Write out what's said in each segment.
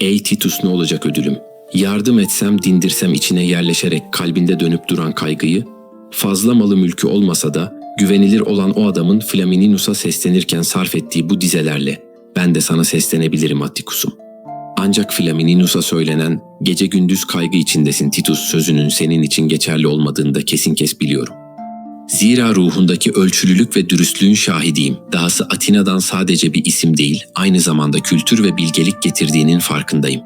Ey Titus ne olacak ödülüm? Yardım etsem dindirsem içine yerleşerek kalbinde dönüp duran kaygıyı, fazla malı mülkü olmasa da güvenilir olan o adamın Flamininus'a seslenirken sarf ettiği bu dizelerle ben de sana seslenebilirim Attikus'um. Ancak Flamininus'a söylenen gece gündüz kaygı içindesin Titus sözünün senin için geçerli olmadığını da kesin kes biliyorum. Zira ruhundaki ölçülülük ve dürüstlüğün şahidiyim. Dahası Atina'dan sadece bir isim değil, aynı zamanda kültür ve bilgelik getirdiğinin farkındayım.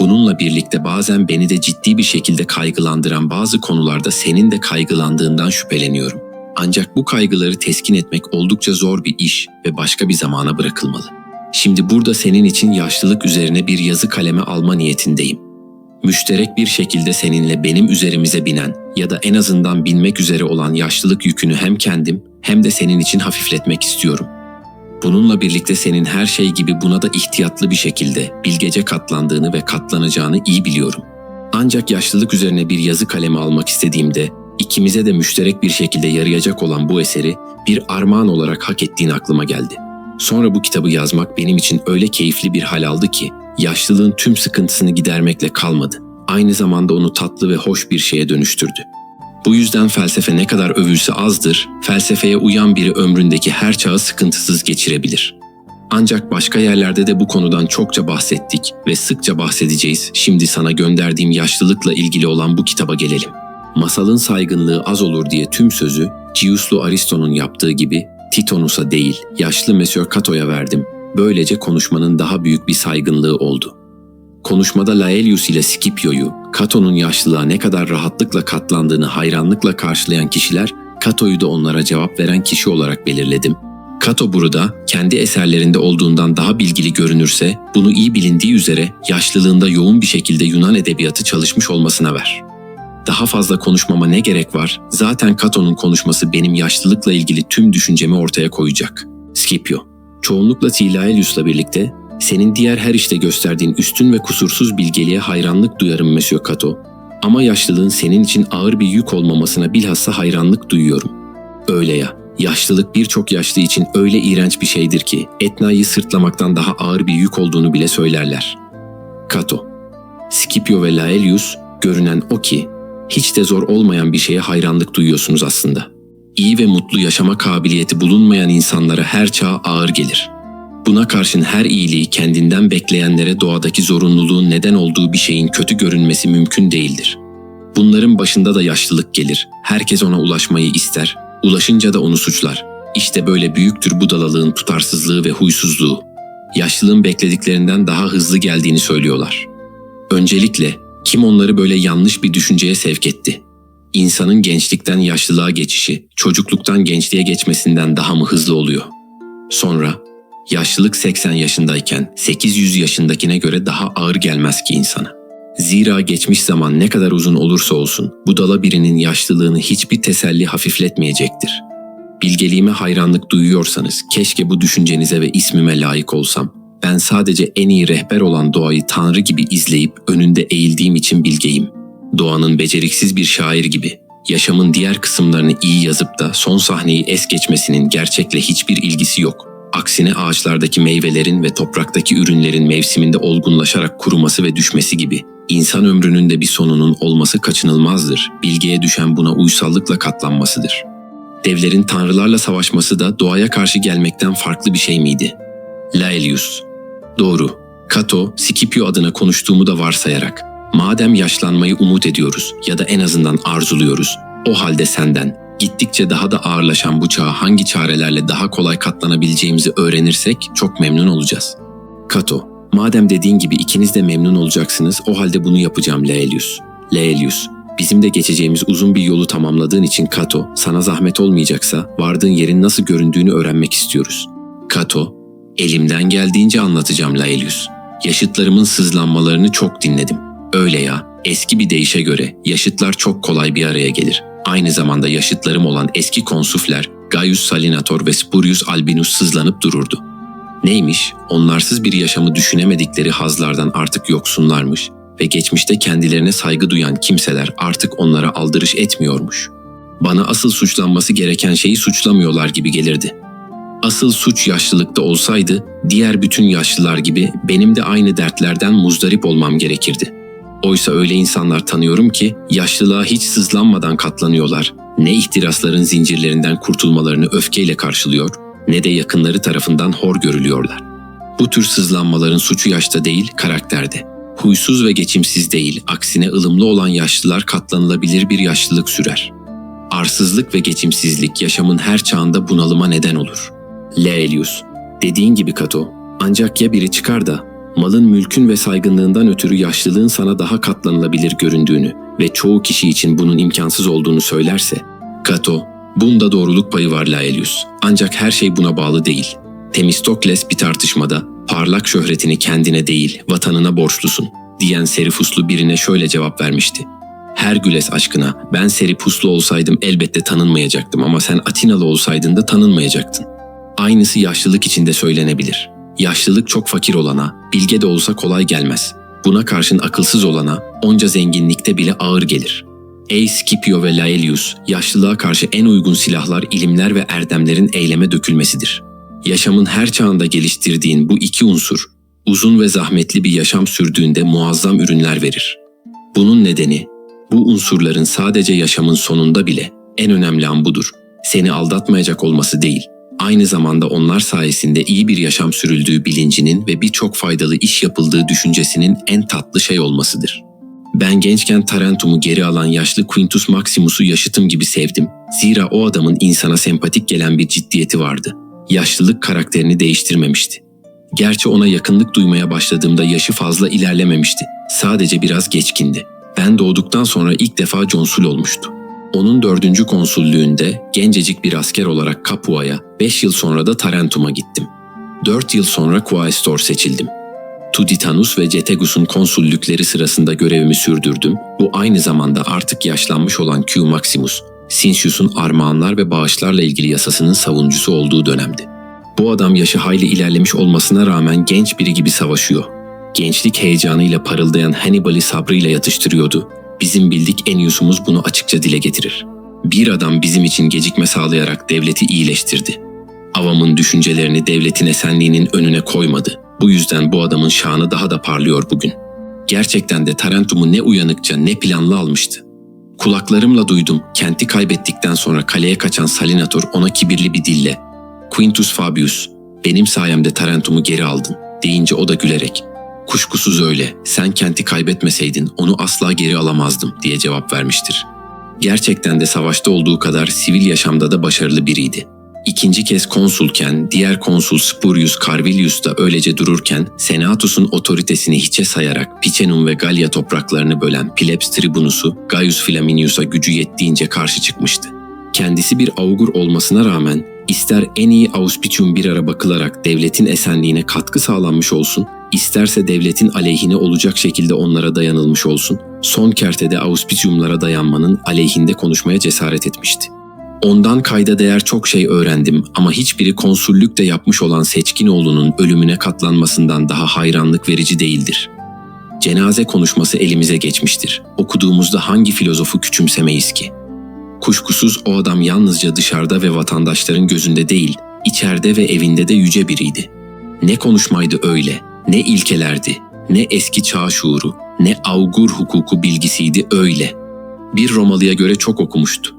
Bununla birlikte bazen beni de ciddi bir şekilde kaygılandıran bazı konularda senin de kaygılandığından şüpheleniyorum. Ancak bu kaygıları teskin etmek oldukça zor bir iş ve başka bir zamana bırakılmalı. Şimdi burada senin için yaşlılık üzerine bir yazı kaleme alma niyetindeyim. Müşterek bir şekilde seninle benim üzerimize binen ya da en azından binmek üzere olan yaşlılık yükünü hem kendim hem de senin için hafifletmek istiyorum. Bununla birlikte senin her şey gibi buna da ihtiyatlı bir şekilde bilgece katlandığını ve katlanacağını iyi biliyorum. Ancak yaşlılık üzerine bir yazı kalemi almak istediğimde ikimize de müşterek bir şekilde yarayacak olan bu eseri bir armağan olarak hak ettiğin aklıma geldi. Sonra bu kitabı yazmak benim için öyle keyifli bir hal aldı ki yaşlılığın tüm sıkıntısını gidermekle kalmadı. Aynı zamanda onu tatlı ve hoş bir şeye dönüştürdü. Bu yüzden felsefe ne kadar övülse azdır, felsefeye uyan biri ömründeki her çağı sıkıntısız geçirebilir. Ancak başka yerlerde de bu konudan çokça bahsettik ve sıkça bahsedeceğiz. Şimdi sana gönderdiğim yaşlılıkla ilgili olan bu kitaba gelelim. Masalın saygınlığı az olur diye tüm sözü Ciuslu Aristo'nun yaptığı gibi Titonus'a değil, yaşlı Monsieur Cato'ya verdim. Böylece konuşmanın daha büyük bir saygınlığı oldu. Konuşmada Laelius ile Scipio'yu, Cato'nun yaşlılığa ne kadar rahatlıkla katlandığını hayranlıkla karşılayan kişiler, Cato'yu da onlara cevap veren kişi olarak belirledim. Cato burada kendi eserlerinde olduğundan daha bilgili görünürse, bunu iyi bilindiği üzere yaşlılığında yoğun bir şekilde Yunan edebiyatı çalışmış olmasına ver. Daha fazla konuşmama ne gerek var? Zaten Cato'nun konuşması benim yaşlılıkla ilgili tüm düşüncemi ortaya koyacak. Scipio, çoğunlukla Tilaelius'la birlikte senin diğer her işte gösterdiğin üstün ve kusursuz bilgeliğe hayranlık duyarım Monsieur Cato. Ama yaşlılığın senin için ağır bir yük olmamasına bilhassa hayranlık duyuyorum. Öyle ya, yaşlılık birçok yaşlı için öyle iğrenç bir şeydir ki Etna'yı sırtlamaktan daha ağır bir yük olduğunu bile söylerler. Cato, Scipio ve Laelius görünen o ki hiç de zor olmayan bir şeye hayranlık duyuyorsunuz aslında. İyi ve mutlu yaşama kabiliyeti bulunmayan insanlara her çağ ağır gelir. Buna karşın her iyiliği kendinden bekleyenlere doğadaki zorunluluğun neden olduğu bir şeyin kötü görünmesi mümkün değildir. Bunların başında da yaşlılık gelir. Herkes ona ulaşmayı ister. Ulaşınca da onu suçlar. İşte böyle büyüktür budalalığın tutarsızlığı ve huysuzluğu. Yaşlılığın beklediklerinden daha hızlı geldiğini söylüyorlar. Öncelikle kim onları böyle yanlış bir düşünceye sevk etti? İnsanın gençlikten yaşlılığa geçişi, çocukluktan gençliğe geçmesinden daha mı hızlı oluyor? Sonra, yaşlılık 80 yaşındayken 800 yaşındakine göre daha ağır gelmez ki insana. Zira geçmiş zaman ne kadar uzun olursa olsun budala birinin yaşlılığını hiçbir teselli hafifletmeyecektir. Bilgeliğime hayranlık duyuyorsanız keşke bu düşüncenize ve ismime layık olsam. Ben sadece en iyi rehber olan doğayı Tanrı gibi izleyip önünde eğildiğim için bilgeyim. Doğanın beceriksiz bir şair gibi yaşamın diğer kısımlarını iyi yazıp da son sahneyi es geçmesinin gerçekle hiçbir ilgisi yok. Aksine ağaçlardaki meyvelerin ve topraktaki ürünlerin mevsiminde olgunlaşarak kuruması ve düşmesi gibi insan ömrünün de bir sonunun olması kaçınılmazdır. Bilgeye düşen buna uysallıkla katlanmasıdır. Devlerin tanrılarla savaşması da doğaya karşı gelmekten farklı bir şey miydi? Laelius Doğru. Cato, Scipio adına konuştuğumu da varsayarak. Madem yaşlanmayı umut ediyoruz ya da en azından arzuluyoruz, o halde senden gittikçe daha da ağırlaşan bu çağa hangi çarelerle daha kolay katlanabileceğimizi öğrenirsek çok memnun olacağız. Cato, madem dediğin gibi ikiniz de memnun olacaksınız, o halde bunu yapacağım Laelius. Laelius, bizim de geçeceğimiz uzun bir yolu tamamladığın için Cato, sana zahmet olmayacaksa vardığın yerin nasıl göründüğünü öğrenmek istiyoruz. Cato, Elimden geldiğince anlatacağım Laelius. Yaşıtlarımın sızlanmalarını çok dinledim. Öyle ya, eski bir deyişe göre yaşıtlar çok kolay bir araya gelir. Aynı zamanda yaşıtlarım olan eski konsufler Gaius Salinator ve Spurius Albinus sızlanıp dururdu. Neymiş? Onlarsız bir yaşamı düşünemedikleri hazlardan artık yoksunlarmış ve geçmişte kendilerine saygı duyan kimseler artık onlara aldırış etmiyormuş. Bana asıl suçlanması gereken şeyi suçlamıyorlar gibi gelirdi. Asıl suç yaşlılıkta olsaydı, diğer bütün yaşlılar gibi benim de aynı dertlerden muzdarip olmam gerekirdi. Oysa öyle insanlar tanıyorum ki yaşlılığa hiç sızlanmadan katlanıyorlar. Ne ihtirasların zincirlerinden kurtulmalarını öfkeyle karşılıyor, ne de yakınları tarafından hor görülüyorlar. Bu tür sızlanmaların suçu yaşta değil, karakterde. Huysuz ve geçimsiz değil, aksine ılımlı olan yaşlılar katlanılabilir bir yaşlılık sürer. Arsızlık ve geçimsizlik yaşamın her çağında bunalıma neden olur. Laelius, dediğin gibi Kato, ancak ya biri çıkar da malın mülkün ve saygınlığından ötürü yaşlılığın sana daha katlanılabilir göründüğünü ve çoğu kişi için bunun imkansız olduğunu söylerse, Kato, bunda doğruluk payı var Laelius. Ancak her şey buna bağlı değil. Temistokles bir tartışmada parlak şöhretini kendine değil vatanına borçlusun diyen Serifuslu birine şöyle cevap vermişti. Hergüles aşkına ben Seripuslu olsaydım elbette tanınmayacaktım ama sen Atinalı olsaydın da tanınmayacaktın. Aynısı yaşlılık için de söylenebilir. Yaşlılık çok fakir olana, bilge de olsa kolay gelmez. Buna karşın akılsız olana onca zenginlikte bile ağır gelir. Ey Scipio ve Laelius, yaşlılığa karşı en uygun silahlar ilimler ve erdemlerin eyleme dökülmesidir. Yaşamın her çağında geliştirdiğin bu iki unsur, uzun ve zahmetli bir yaşam sürdüğünde muazzam ürünler verir. Bunun nedeni, bu unsurların sadece yaşamın sonunda bile en önemli an budur. Seni aldatmayacak olması değil, aynı zamanda onlar sayesinde iyi bir yaşam sürüldüğü bilincinin ve birçok faydalı iş yapıldığı düşüncesinin en tatlı şey olmasıdır. Ben gençken Tarentum'u geri alan yaşlı Quintus Maximus'u yaşıtım gibi sevdim. Zira o adamın insana sempatik gelen bir ciddiyeti vardı. Yaşlılık karakterini değiştirmemişti. Gerçi ona yakınlık duymaya başladığımda yaşı fazla ilerlememişti. Sadece biraz geçkindi. Ben doğduktan sonra ilk defa consul olmuştu. Onun dördüncü konsullüğünde gencecik bir asker olarak Capua'ya, beş yıl sonra da Tarentum'a gittim. Dört yıl sonra Quaestor seçildim. Tuditanus ve Cetegus'un konsullükleri sırasında görevimi sürdürdüm. Bu aynı zamanda artık yaşlanmış olan Q Maximus, Sinsius'un armağanlar ve bağışlarla ilgili yasasının savunucusu olduğu dönemdi. Bu adam yaşı hayli ilerlemiş olmasına rağmen genç biri gibi savaşıyor. Gençlik heyecanıyla parıldayan Hannibal'i sabrıyla yatıştırıyordu. Bizim bildik Ennius'umuz bunu açıkça dile getirir. Bir adam bizim için gecikme sağlayarak devleti iyileştirdi. Avamın düşüncelerini devletin esenliğinin önüne koymadı. Bu yüzden bu adamın şanı daha da parlıyor bugün. Gerçekten de Tarentum'u ne uyanıkça ne planlı almıştı. Kulaklarımla duydum, kenti kaybettikten sonra kaleye kaçan Salinator ona kibirli bir dille ''Quintus Fabius, benim sayemde Tarentum'u geri aldın.'' deyince o da gülerek ''Kuşkusuz öyle, sen kenti kaybetmeseydin onu asla geri alamazdım.'' diye cevap vermiştir. Gerçekten de savaşta olduğu kadar sivil yaşamda da başarılı biriydi. İkinci kez konsulken, diğer konsul Spurius Carvilius da öylece dururken, Senatus'un otoritesini hiçe sayarak Picenum ve Galya topraklarını bölen Plebs Tribunusu Gaius Flaminius'a gücü yettiğince karşı çıkmıştı. Kendisi bir augur olmasına rağmen ister en iyi auspicium bir ara bakılarak devletin esenliğine katkı sağlanmış olsun, isterse devletin aleyhine olacak şekilde onlara dayanılmış olsun, son kertede auspiciumlara dayanmanın aleyhinde konuşmaya cesaret etmişti. Ondan kayda değer çok şey öğrendim ama hiçbiri konsullük de yapmış olan Seçkinoğlu'nun ölümüne katlanmasından daha hayranlık verici değildir. Cenaze konuşması elimize geçmiştir. Okuduğumuzda hangi filozofu küçümsemeyiz ki? Kuşkusuz o adam yalnızca dışarıda ve vatandaşların gözünde değil, içeride ve evinde de yüce biriydi. Ne konuşmaydı öyle, ne ilkelerdi, ne eski çağ şuuru, ne augur hukuku bilgisiydi öyle. Bir Romalıya göre çok okumuştu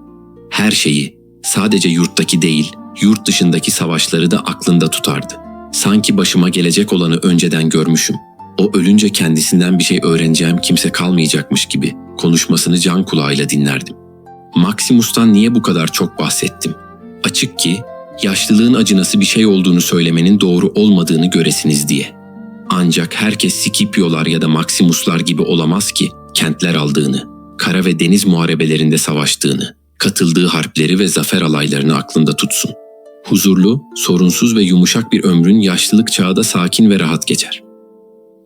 her şeyi, sadece yurttaki değil, yurt dışındaki savaşları da aklında tutardı. Sanki başıma gelecek olanı önceden görmüşüm. O ölünce kendisinden bir şey öğreneceğim kimse kalmayacakmış gibi konuşmasını can kulağıyla dinlerdim. Maximus'tan niye bu kadar çok bahsettim? Açık ki yaşlılığın acınası bir şey olduğunu söylemenin doğru olmadığını göresiniz diye. Ancak herkes Scipio'lar ya da Maximus'lar gibi olamaz ki kentler aldığını, kara ve deniz muharebelerinde savaştığını, katıldığı harpleri ve zafer alaylarını aklında tutsun. Huzurlu, sorunsuz ve yumuşak bir ömrün yaşlılık çağda sakin ve rahat geçer.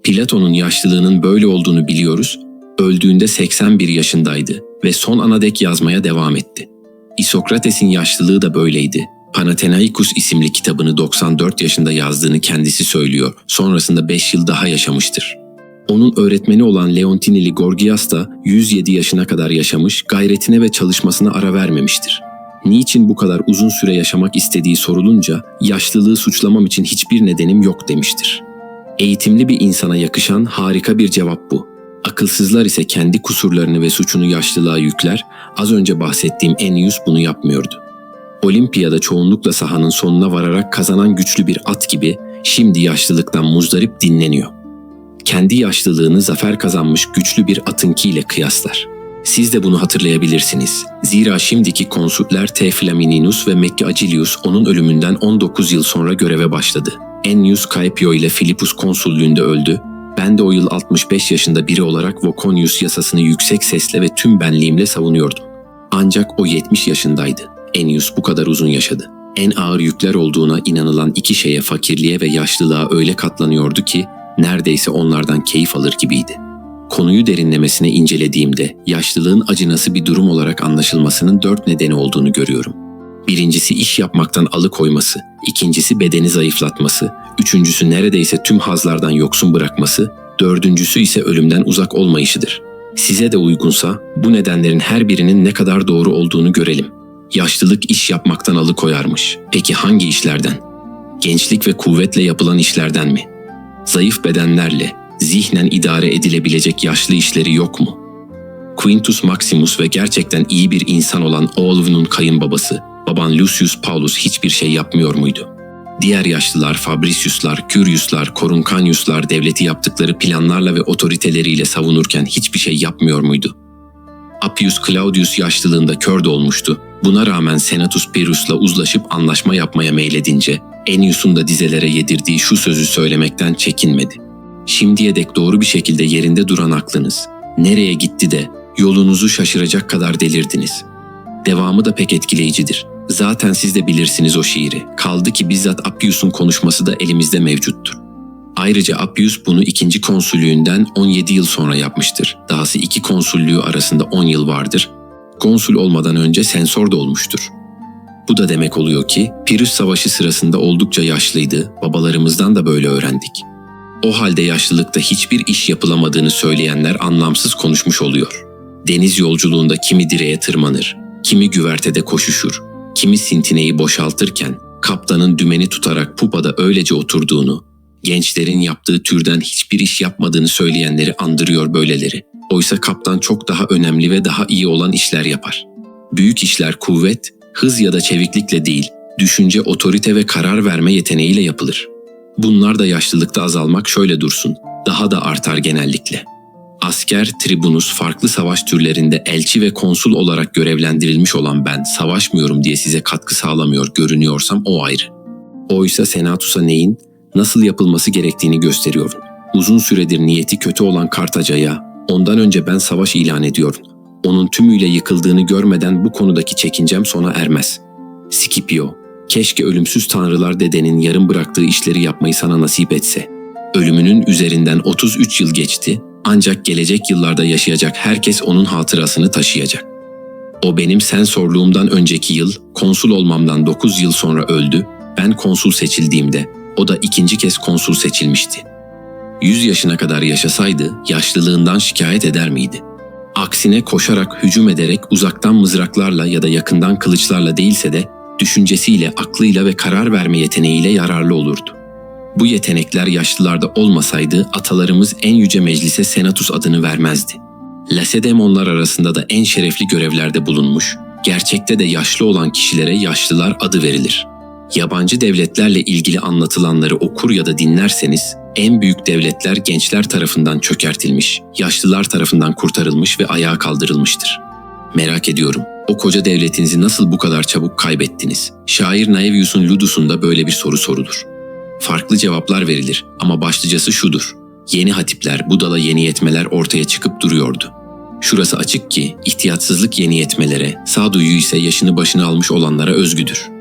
Platon'un yaşlılığının böyle olduğunu biliyoruz, öldüğünde 81 yaşındaydı ve son ana dek yazmaya devam etti. İsokrates'in yaşlılığı da böyleydi. Panathinaikos isimli kitabını 94 yaşında yazdığını kendisi söylüyor. Sonrasında 5 yıl daha yaşamıştır. Onun öğretmeni olan Leontinili Gorgias da 107 yaşına kadar yaşamış, gayretine ve çalışmasına ara vermemiştir. niçin bu kadar uzun süre yaşamak istediği sorulunca yaşlılığı suçlamam için hiçbir nedenim yok demiştir. Eğitimli bir insana yakışan harika bir cevap bu. Akılsızlar ise kendi kusurlarını ve suçunu yaşlılığa yükler, az önce bahsettiğim Ennius bunu yapmıyordu. Olimpiyada çoğunlukla sahanın sonuna vararak kazanan güçlü bir at gibi şimdi yaşlılıktan muzdarip dinleniyor. Kendi yaşlılığını zafer kazanmış güçlü bir atınkiyle kıyaslar. Siz de bunu hatırlayabilirsiniz. Zira şimdiki konsüller T. Flamininus ve Mekki Acilius onun ölümünden 19 yıl sonra göreve başladı. Ennius Caepio ile Philippus konsullüğünde öldü. Ben de o yıl 65 yaşında biri olarak Voconius yasasını yüksek sesle ve tüm benliğimle savunuyordum. Ancak o 70 yaşındaydı. Ennius bu kadar uzun yaşadı. En ağır yükler olduğuna inanılan iki şeye fakirliğe ve yaşlılığa öyle katlanıyordu ki neredeyse onlardan keyif alır gibiydi. Konuyu derinlemesine incelediğimde yaşlılığın acınası bir durum olarak anlaşılmasının dört nedeni olduğunu görüyorum. Birincisi iş yapmaktan alıkoyması, ikincisi bedeni zayıflatması, üçüncüsü neredeyse tüm hazlardan yoksun bırakması, dördüncüsü ise ölümden uzak olmayışıdır. Size de uygunsa bu nedenlerin her birinin ne kadar doğru olduğunu görelim. Yaşlılık iş yapmaktan alıkoyarmış. Peki hangi işlerden? Gençlik ve kuvvetle yapılan işlerden mi? Zayıf bedenlerle, zihnen idare edilebilecek yaşlı işleri yok mu? Quintus Maximus ve gerçekten iyi bir insan olan Olvin'un kayınbabası, baban Lucius Paulus hiçbir şey yapmıyor muydu? Diğer yaşlılar Fabricius'lar, Curius'lar, Coruncanius'lar devleti yaptıkları planlarla ve otoriteleriyle savunurken hiçbir şey yapmıyor muydu? Appius Claudius yaşlılığında kör de olmuştu. Buna rağmen Senatus Pyrrhus'la uzlaşıp anlaşma yapmaya meyledince Ennius'un da dizelere yedirdiği şu sözü söylemekten çekinmedi. Şimdiye dek doğru bir şekilde yerinde duran aklınız, nereye gitti de yolunuzu şaşıracak kadar delirdiniz. Devamı da pek etkileyicidir. Zaten siz de bilirsiniz o şiiri. Kaldı ki bizzat Appius'un konuşması da elimizde mevcuttur. Ayrıca Appius bunu ikinci konsüllüğünden 17 yıl sonra yapmıştır. Dahası iki konsüllüğü arasında 10 yıl vardır. Konsul olmadan önce sensor da olmuştur. Bu da demek oluyor ki Pirus Savaşı sırasında oldukça yaşlıydı, babalarımızdan da böyle öğrendik. O halde yaşlılıkta hiçbir iş yapılamadığını söyleyenler anlamsız konuşmuş oluyor. Deniz yolculuğunda kimi direğe tırmanır, kimi güvertede koşuşur, kimi sintineyi boşaltırken kaptanın dümeni tutarak pupada öylece oturduğunu, gençlerin yaptığı türden hiçbir iş yapmadığını söyleyenleri andırıyor böyleleri. Oysa kaptan çok daha önemli ve daha iyi olan işler yapar. Büyük işler kuvvet, hız ya da çeviklikle değil, düşünce, otorite ve karar verme yeteneğiyle yapılır. Bunlar da yaşlılıkta azalmak şöyle dursun, daha da artar genellikle. Asker, tribunus, farklı savaş türlerinde elçi ve konsul olarak görevlendirilmiş olan ben savaşmıyorum diye size katkı sağlamıyor görünüyorsam o ayrı. Oysa Senatus'a neyin, nasıl yapılması gerektiğini gösteriyorum. Uzun süredir niyeti kötü olan Kartaca'ya, ondan önce ben savaş ilan ediyorum. Onun tümüyle yıkıldığını görmeden bu konudaki çekincem sona ermez. Scipio, keşke ölümsüz tanrılar dedenin yarım bıraktığı işleri yapmayı sana nasip etse. Ölümünün üzerinden 33 yıl geçti, ancak gelecek yıllarda yaşayacak herkes onun hatırasını taşıyacak. O benim sensorluğumdan önceki yıl, konsul olmamdan 9 yıl sonra öldü, ben konsul seçildiğimde, o da ikinci kez konsul seçilmişti. 100 yaşına kadar yaşasaydı yaşlılığından şikayet eder miydi? Aksine koşarak, hücum ederek uzaktan mızraklarla ya da yakından kılıçlarla değilse de düşüncesiyle, aklıyla ve karar verme yeteneğiyle yararlı olurdu. Bu yetenekler yaşlılarda olmasaydı atalarımız en yüce meclise Senatus adını vermezdi. Lasedemonlar arasında da en şerefli görevlerde bulunmuş, gerçekte de yaşlı olan kişilere yaşlılar adı verilir. Yabancı devletlerle ilgili anlatılanları okur ya da dinlerseniz, en büyük devletler gençler tarafından çökertilmiş, yaşlılar tarafından kurtarılmış ve ayağa kaldırılmıştır. Merak ediyorum, o koca devletinizi nasıl bu kadar çabuk kaybettiniz? Şair Naevius'un Ludus'unda böyle bir soru sorulur. Farklı cevaplar verilir ama başlıcası şudur. Yeni hatipler, budala yeni yetmeler ortaya çıkıp duruyordu. Şurası açık ki ihtiyatsızlık yeni yetmelere, sağduyu ise yaşını başına almış olanlara özgüdür.